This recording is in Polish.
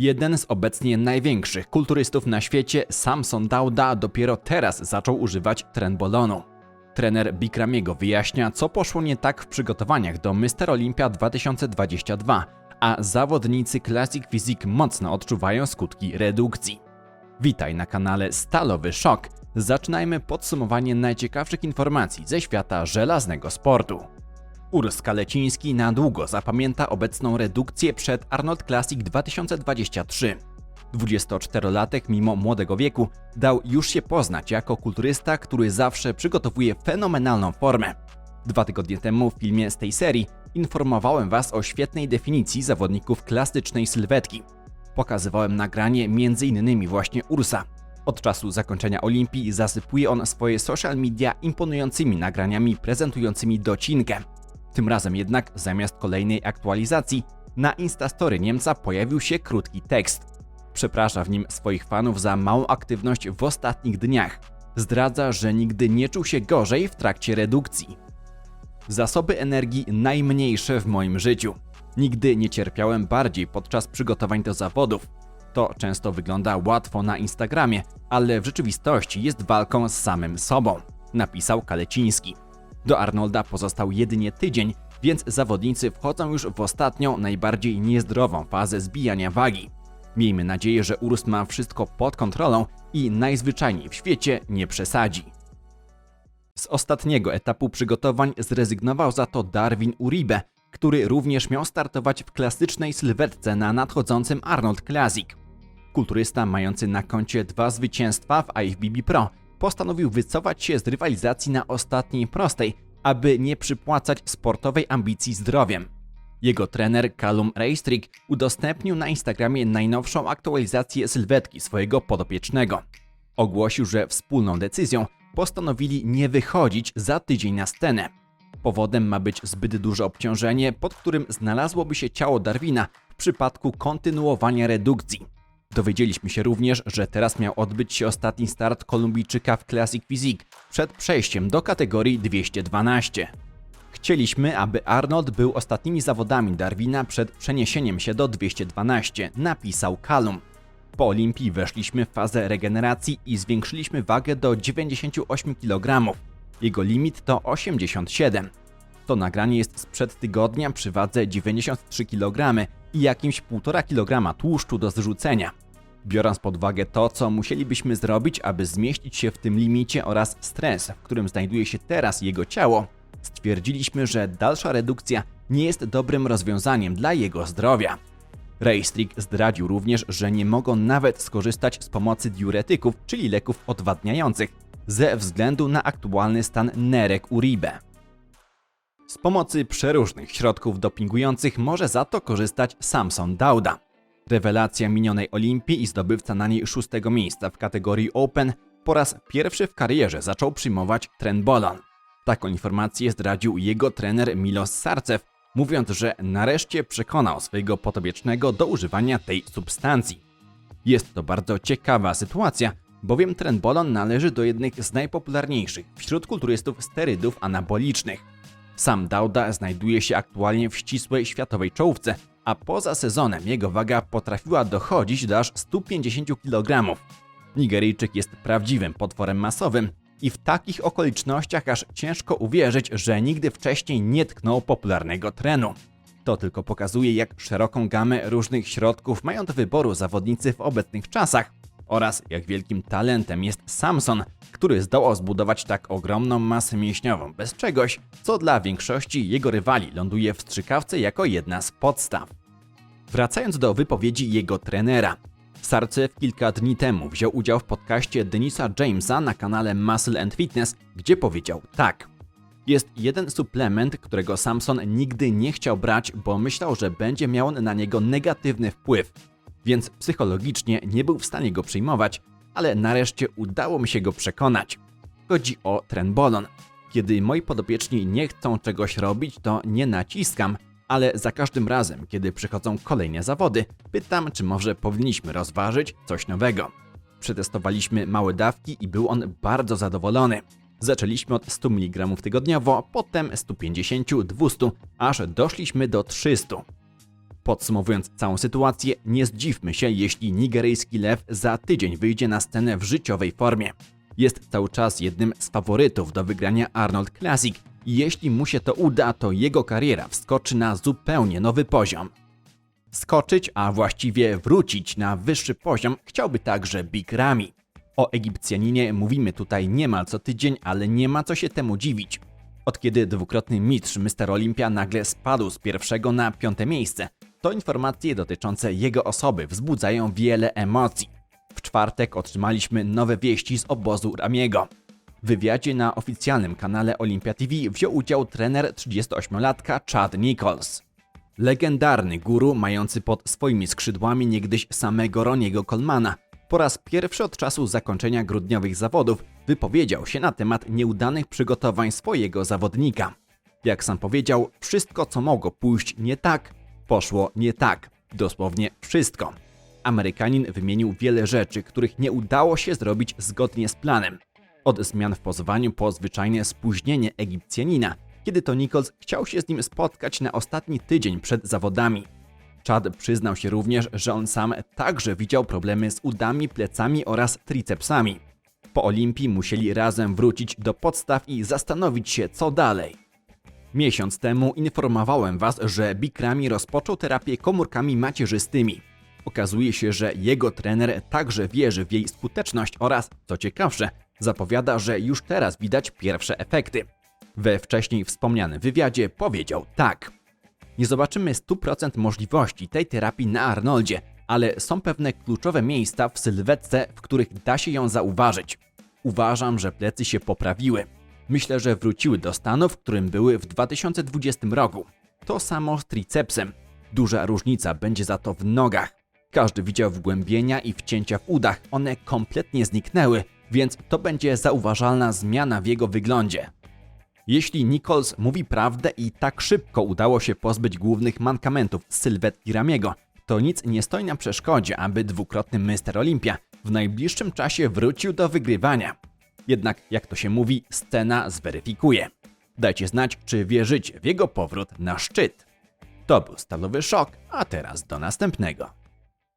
Jeden z obecnie największych kulturystów na świecie, Samson Dauda, dopiero teraz zaczął używać trenbolonu. Trener Bikramiego wyjaśnia, co poszło nie tak w przygotowaniach do Mr. Olympia 2022, a zawodnicy Classic Physique mocno odczuwają skutki redukcji. Witaj na kanale Stalowy Szok. Zaczynajmy podsumowanie najciekawszych informacji ze świata żelaznego sportu. Urs Kaleciński na długo zapamięta obecną redukcję przed Arnold Classic 2023. 24-latek mimo młodego wieku dał już się poznać jako kulturysta, który zawsze przygotowuje fenomenalną formę. Dwa tygodnie temu w filmie z tej serii informowałem Was o świetnej definicji zawodników klasycznej sylwetki. Pokazywałem nagranie m.in. właśnie Ursa. Od czasu zakończenia Olimpii zasypuje on swoje social media imponującymi nagraniami prezentującymi docinkę. Tym razem jednak zamiast kolejnej aktualizacji na Instastory Niemca pojawił się krótki tekst. Przeprasza w nim swoich fanów za małą aktywność w ostatnich dniach. Zdradza, że nigdy nie czuł się gorzej w trakcie redukcji. Zasoby energii najmniejsze w moim życiu. Nigdy nie cierpiałem bardziej podczas przygotowań do zawodów. To często wygląda łatwo na Instagramie, ale w rzeczywistości jest walką z samym sobą, napisał Kaleciński. Do Arnolda pozostał jedynie tydzień, więc zawodnicy wchodzą już w ostatnią, najbardziej niezdrową fazę zbijania wagi. Miejmy nadzieję, że Urs ma wszystko pod kontrolą i najzwyczajniej w świecie nie przesadzi. Z ostatniego etapu przygotowań zrezygnował za to Darwin Uribe, który również miał startować w klasycznej sylwetce na nadchodzącym Arnold Classic. Kulturysta mający na koncie dwa zwycięstwa w IFBB Pro postanowił wycofać się z rywalizacji na ostatniej prostej, aby nie przypłacać sportowej ambicji zdrowiem. Jego trener Callum Raystrick udostępnił na Instagramie najnowszą aktualizację sylwetki swojego podopiecznego. Ogłosił, że wspólną decyzją postanowili nie wychodzić za tydzień na scenę. Powodem ma być zbyt duże obciążenie, pod którym znalazłoby się ciało Darwina w przypadku kontynuowania redukcji. Dowiedzieliśmy się również, że teraz miał odbyć się ostatni start Kolumbijczyka w Classic Physique przed przejściem do kategorii 212. Chcieliśmy, aby Arnold był ostatnimi zawodami Darwina przed przeniesieniem się do 212, napisał Callum. Po Olimpii weszliśmy w fazę regeneracji i zwiększyliśmy wagę do 98 kg. Jego limit to 87. To nagranie jest sprzed tygodnia przy wadze 93 kg i jakimś 1,5 kg tłuszczu do zrzucenia. Biorąc pod uwagę to, co musielibyśmy zrobić, aby zmieścić się w tym limicie oraz stres, w którym znajduje się teraz jego ciało, stwierdziliśmy, że dalsza redukcja nie jest dobrym rozwiązaniem dla jego zdrowia. Raystrick zdradził również, że nie mogą nawet skorzystać z pomocy diuretyków, czyli leków odwadniających, ze względu na aktualny stan nerek Uribe. Z pomocy przeróżnych środków dopingujących może za to korzystać Samson Dauda. Rewelacja minionej Olimpii i zdobywca na niej szóstego miejsca w kategorii Open po raz pierwszy w karierze zaczął przyjmować trenbolon. Taką informację zdradził jego trener Milos Sarcew, mówiąc, że nareszcie przekonał swojego potobiecznego do używania tej substancji. Jest to bardzo ciekawa sytuacja, bowiem trenbolon należy do jednych z najpopularniejszych wśród kulturystów sterydów anabolicznych. Sam Dauda znajduje się aktualnie w ścisłej światowej czołówce, a poza sezonem jego waga potrafiła dochodzić do aż 150 kg. Nigeryjczyk jest prawdziwym potworem masowym i w takich okolicznościach aż ciężko uwierzyć, że nigdy wcześniej nie tknął popularnego trenu. To tylko pokazuje, jak szeroką gamę różnych środków mają do wyboru zawodnicy w obecnych czasach oraz jak wielkim talentem jest Samson, który zdołał zbudować tak ogromną masę mięśniową bez czegoś, co dla większości jego rywali ląduje w strzykawce jako jedna z podstaw. Wracając do wypowiedzi jego trenera. Sarcew kilka dni temu wziął udział w podcaście Denisa Jamesa na kanale Muscle and Fitness, gdzie powiedział tak. Jest jeden suplement, którego Samson nigdy nie chciał brać, bo myślał, że będzie miał on na niego negatywny wpływ, więc psychologicznie nie był w stanie go przyjmować, ale nareszcie udało mi się go przekonać. Chodzi o trenbolon. Kiedy moi podopieczni nie chcą czegoś robić, to nie naciskam, ale za każdym razem, kiedy przychodzą kolejne zawody, pytam, czy może powinniśmy rozważyć coś nowego. Przetestowaliśmy małe dawki i był on bardzo zadowolony. Zaczęliśmy od 100 mg tygodniowo, potem 150, 200, aż doszliśmy do 300. Podsumowując całą sytuację, nie zdziwmy się, jeśli nigeryjski lew za tydzień wyjdzie na scenę w życiowej formie. Jest cały czas jednym z faworytów do wygrania Arnold Classic i jeśli mu się to uda, to jego kariera wskoczy na zupełnie nowy poziom. Skoczyć, a właściwie wrócić na wyższy poziom chciałby także Big Rami. O Egipcjaninie mówimy tutaj niemal co tydzień, ale nie ma co się temu dziwić. Od kiedy dwukrotny mistrz Mr. Olympia nagle spadł z pierwszego na piąte miejsce, to informacje dotyczące jego osoby wzbudzają wiele emocji. W czwartek otrzymaliśmy nowe wieści z obozu Ramiego. W wywiadzie na oficjalnym kanale Olympia TV wziął udział trener 38-latka Chad Nichols. Legendarny guru, mający pod swoimi skrzydłami niegdyś samego Roniego Colmana, po raz pierwszy od czasu zakończenia grudniowych zawodów wypowiedział się na temat nieudanych przygotowań swojego zawodnika. Jak sam powiedział, wszystko co mogło pójść nie tak, poszło nie tak. Dosłownie wszystko. Amerykanin wymienił wiele rzeczy, których nie udało się zrobić zgodnie z planem. Od zmian w pozwaniu po zwyczajne spóźnienie Egipcjanina, kiedy to Nichols chciał się z nim spotkać na ostatni tydzień przed zawodami. Chad przyznał się również, że on sam także widział problemy z udami, plecami oraz tricepsami. Po Olimpii musieli razem wrócić do podstaw i zastanowić się, co dalej. Miesiąc temu informowałem Was, że Bikrami rozpoczął terapię komórkami macierzystymi. Okazuje się, że jego trener także wierzy w jej skuteczność oraz, co ciekawsze, zapowiada, że już teraz widać pierwsze efekty. We wcześniej wspomnianym wywiadzie powiedział tak. Nie zobaczymy 100% możliwości tej terapii na Arnoldzie, ale są pewne kluczowe miejsca w sylwetce, w których da się ją zauważyć. Uważam, że plecy się poprawiły. Myślę, że wróciły do stanu, w którym były w 2020 roku. To samo z tricepsem. Duża różnica będzie za to w nogach. Każdy widział wgłębienia i wcięcia w udach, one kompletnie zniknęły, więc to będzie zauważalna zmiana w jego wyglądzie. Jeśli Nichols mówi prawdę i tak szybko udało się pozbyć głównych mankamentów sylwetki Ramiego, to nic nie stoi na przeszkodzie, aby dwukrotny Mr. Olympia w najbliższym czasie wrócił do wygrywania. Jednak, jak to się mówi, scena zweryfikuje. Dajcie znać, czy wierzycie w jego powrót na szczyt. To był Stalowy Szok, a teraz do następnego.